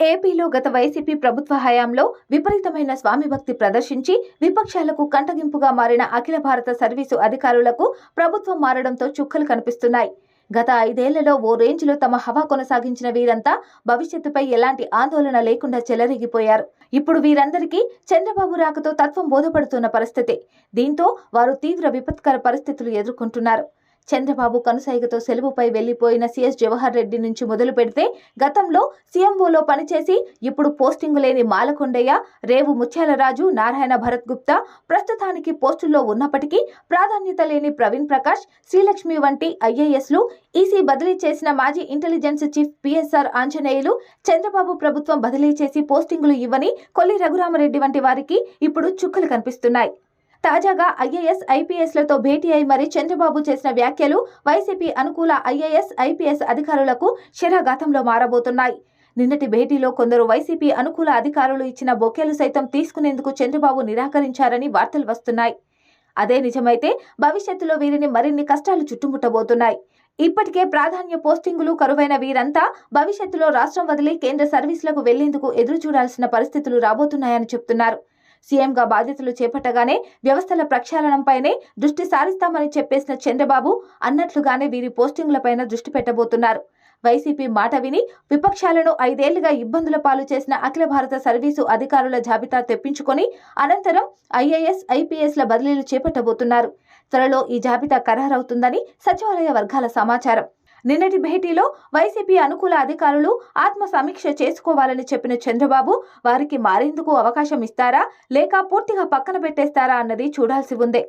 ఏపీలో గత వైసీపీ ప్రభుత్వ హయాంలో విపరీతమైన స్వామి భక్తి ప్రదర్శించి విపక్షాలకు కంటగింపుగా మారిన అఖిల భారత సర్వీసు అధికారులకు ప్రభుత్వం మారడంతో చుక్కలు కనిపిస్తున్నాయి. గత ఐదేళ్ళలో ఓ రేంజ్లో తమ హవా కొనసాగించిన వీరంతా భవిష్యత్తుపై ఎలాంటి ఆందోళన లేకుండా చెలరేగిపోయారు. ఇప్పుడు వీరందరికీ చంద్రబాబు రాకతో తత్వం బోధపడుతున్న పరిస్థితి దీంతో వారు తీవ్ర విపత్కర పరిస్థితులు ఎదుర్కొంటున్నారు. చంద్రబాబు కనుసైగతో సెలవుపై వెళ్ళిపోయిన సీఎస్ జవహర్ రెడ్డి నుంచి మొదలు పెడితే గతంలో సీఎంఓలో పనిచేసి ఇప్పుడు పోస్టింగు లేని మాలకొండయ్య రేవు ముత్యాలరాజు నారాయణ భరత్ గుప్తా ప్రస్తుతానికి పోస్టుల్లో ఉన్నప్పటికీ ప్రాధాన్యత లేని ప్రవీణ్ ప్రకాష్ శ్రీలక్ష్మి వంటి ఐఏఎస్లు ఈసీ బదిలీ చేసిన మాజీ intelligence chief PSR Anjaneyulu Chandrababu ప్రభుత్వం బదిలీ చేసి పోస్టింగులు ఇవ్వని కొల్లి రఘురామరెడ్డి వంటి వారికి ఇప్పుడు చుక్కలు కనిపిస్తున్నాయి. తాజాగా ఐఏఎస్ ఐపీఎస్లతో భేటీ అయి మరి చంద్రబాబు చేసిన వ్యాఖ్యలు వైసీపీ అనుకూల ఐఏఎస్ ఐపీఎస్ అధికారులకు శరాఘాతంలో మారబోతున్నాయి. నిన్నటి భేటీలో కొందరు వైసీపీ అనుకూల అధికారులు ఇచ్చిన బొకేలు సైతం తీసుకునేందుకు చంద్రబాబు నిరాకరించారని వార్తలు వస్తున్నాయి. అదే నిజమైతే భవిష్యత్తులో వీరిని మరిన్ని కష్టాలు చుట్టుముట్టబోతున్నాయి. ఇప్పటికే ప్రాధాన్య పోస్టింగులు కరువైన వీరంతా భవిష్యత్తులో రాష్ట్రం వదిలి కేంద్ర సర్వీసులకు వెళ్ళేందుకు ఎదురు చూడాల్సిన పరిస్థితులు రాబోతున్నాయని చెప్తున్నారు. సీఎంగా బాధ్యతలు చేపట్టగానే వ్యవస్థల ప్రక్షాళనంపైనే దృష్టి సారిస్తామని చెప్పేసిన చంద్రబాబు అన్నట్లుగానే వీరి పోస్టింగులపైన దృష్టి పెట్టబోతున్నారు. వైసీపీ మాట విని విపక్షాలను ఐదేళ్ళుగా ఇబ్బందుల పాలు చేసిన అఖిల భారత సర్వీసు అధికారుల జాబితా తెప్పించుకొని అనంతరం ఐఏఎస్ ఐపీఎస్ల బదిలీలు చేపట్టబోతున్నారు. త్వరలో ఈ జాబితా ఖరారవుతుందని సచివాలయ వర్గాల సమాచారం. నిన్నటి భేటీలో వైసీపీ అనుకూల అధికారులు ఆత్మ సమీక్ష చేసుకోవాలని చెప్పిన చంద్రబాబు వారికి మారేందుకు అవకాశం ఇస్తారా? లేక పూర్తిగా పక్కన పెట్టేస్తారా అన్నది చూడాల్సి ఉంది.